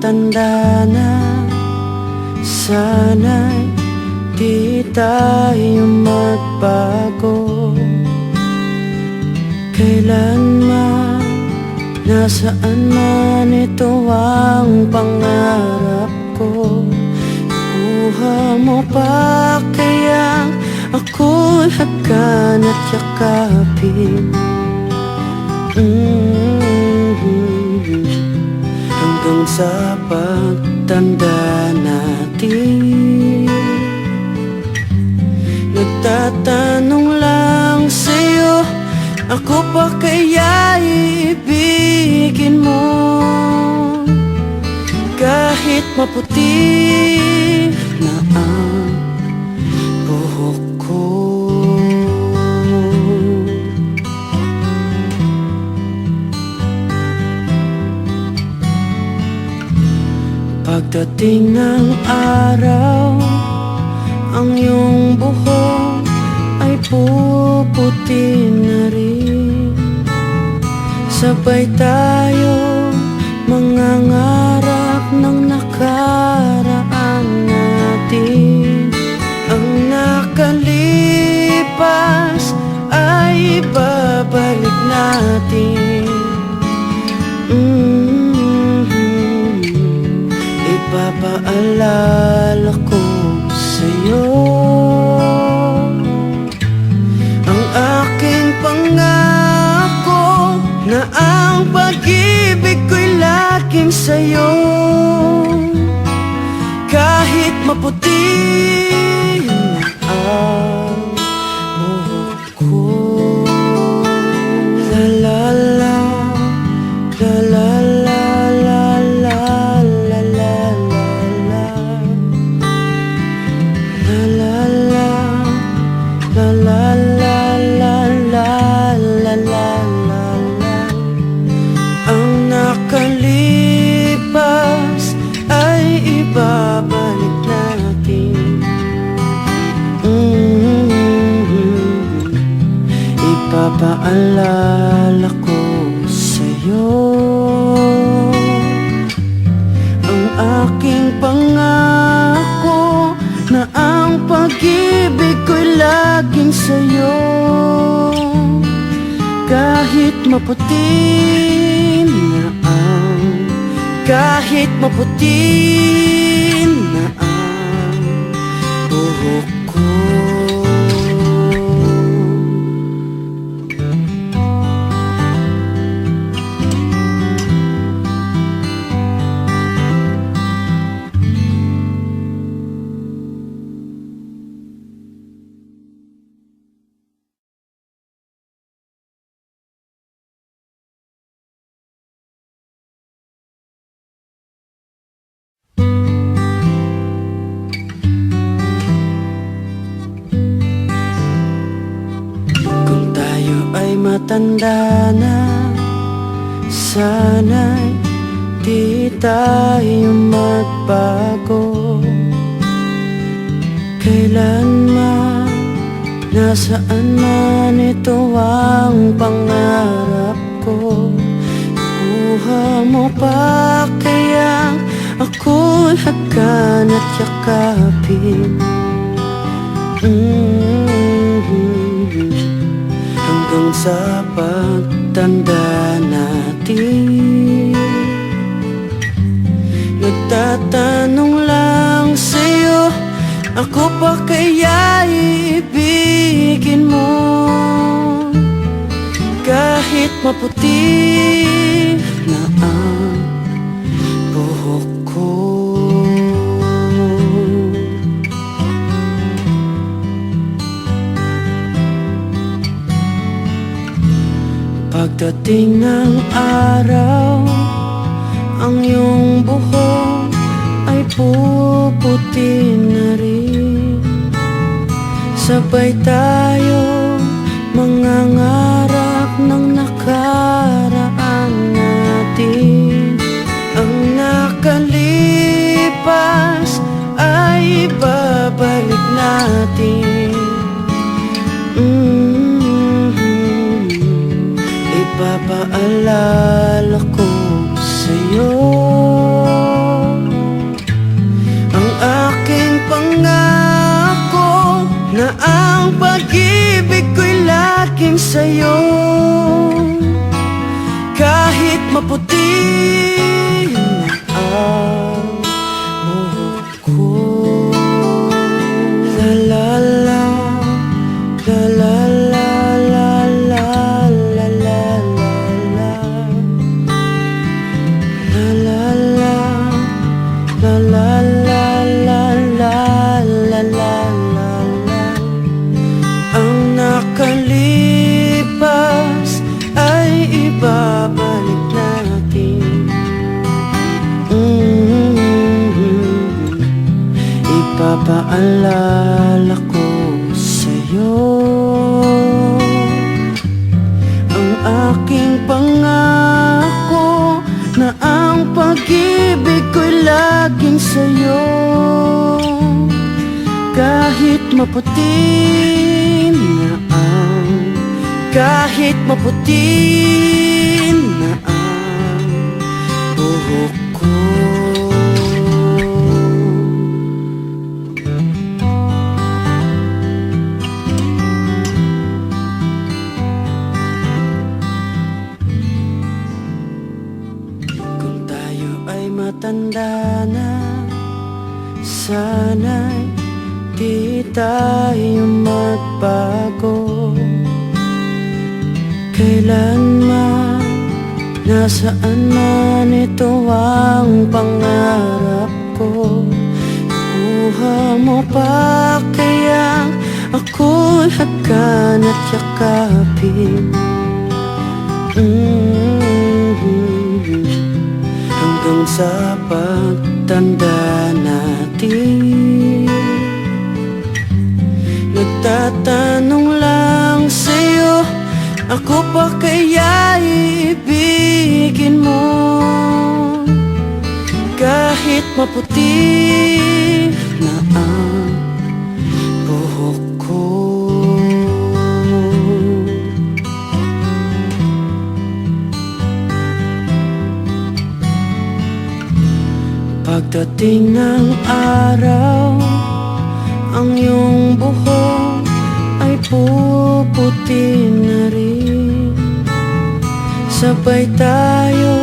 matanda na Sana'y di tayo magbago. Kailanman, nasaan man ito ang pangarap ko? Kuha mo pa kaya ako'y hagan at yakapin? Mm-hmm. Sa pagtanda natin. Nagtatanong lang sa'yo Ako pa kaya ibigin mo? Kahit maputi na ang Pagdating ng araw Ang iyong buhok ay puputi na rin. Sabay tayo mangangarap ng nakaraan natin. Ang nakalipas ay babalik natin Ipapaalala ko sa'yo Ang aking pangako Na ang pag-ibig ko'y laging sa'yo. Kahit maputi na ang Ipapaalala ko sa'yo. Ang aking pangako Na ang pag-ibig ko'y laging sa'yo. Kahit maputi na ang Kahit maputi matanda na. Sana'y di tayo magbago. Kailanman, nasaan man ito ang pangarap ko? Kuha mo pa kaya ako'y hagan at yakapin Mm-hmm. Hanggang sa pagtanda natin. Nagtatanong lang sa'yo Ako pa kaya ibigin mo? Kahit maputi na ang Pagdating ng araw Ang iyong buhok ay puputi na rin. Sabay tayo mangangarap ng nakaraan natin. Ang nakalipas ay babalik natin Ipapaalala ko sa'yo. Ang aking pangako Na ang pag-ibig ko'y laging sa'yo. Kahit maputi Ipapaalala ko sa'yo Ang aking pangako Na ang pag-ibig ko'y laging sa'yo. Kahit maputi na ang Kahit maputi na ang buhok matanda na Sana'y di tayo magbago. Kailanman, nasaan man ito ang pangarap ko? Kuha mo pa kaya ako'y hagkan at yakapin? Mm-hmm. Hanggang sa Nagtatanong lang sa'yo Ako pa kaya ibigin mo? Kahit maputi na ang buhok ko. Pagdating ng araw Ang iyong buhok Nagpuputi na rin. Sabay tayo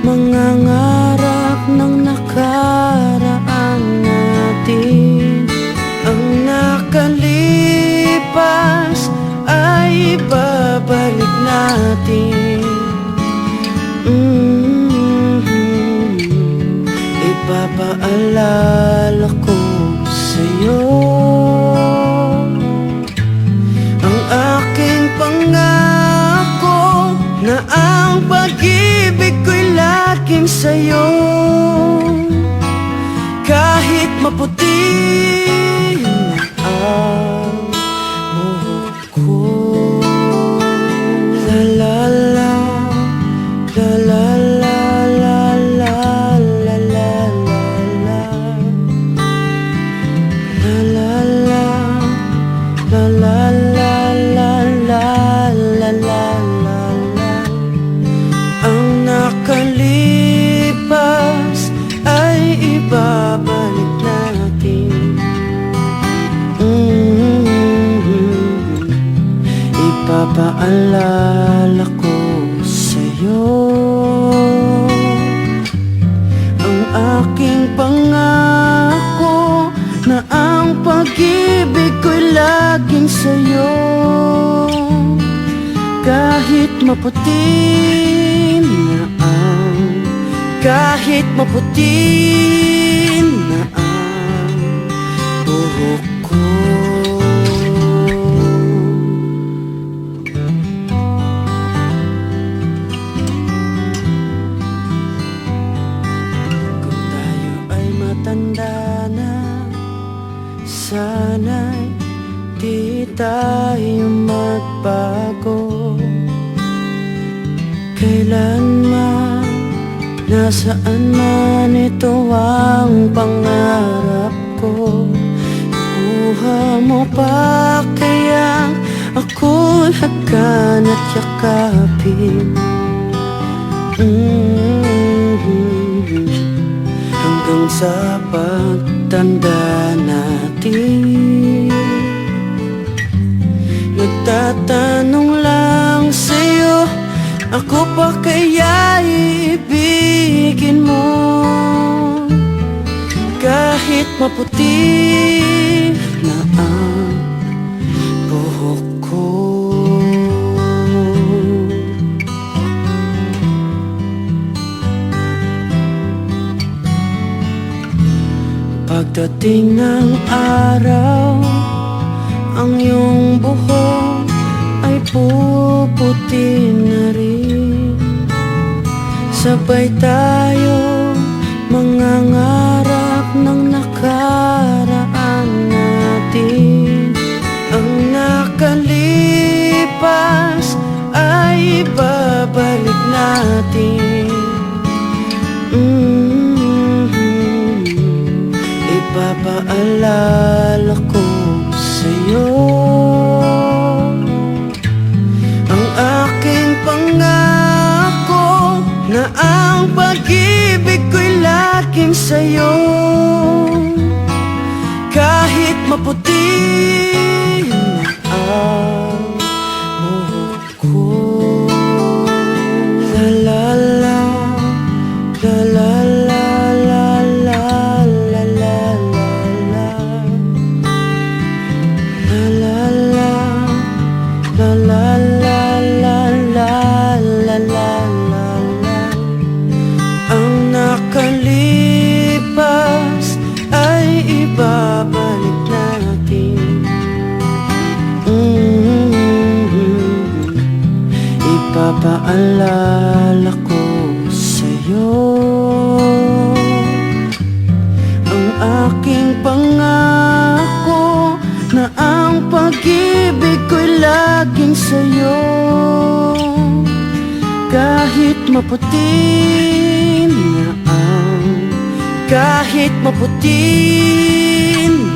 mga nga contigo. Laging sa'yo. Kahit maputi na ang Kahit maputi na ang buhok tayo magbago. Kailanman, nasaan man ito ang pangarap ko? Kuha mo pa kaya ako'y hagkan at yakapin mm Hanggang sa pagtanda natin Magtatanong lang sa'yo Ako pa kaya ibigin mo? Kahit maputi na ang buhok ko. Pagdating ng araw Ang iyong buhok ay puputi na rin. Sabay tayo mangangarap ng nakaraan natin. Ang nakalipas ay babalik natin. Mm Ipapaalala maputi na ang Ipapaalala ko sa'yo. Ang aking pangako Na ang pag-ibig ko'y laging sa'yo. Kahit maputi na ang Kahit maputi na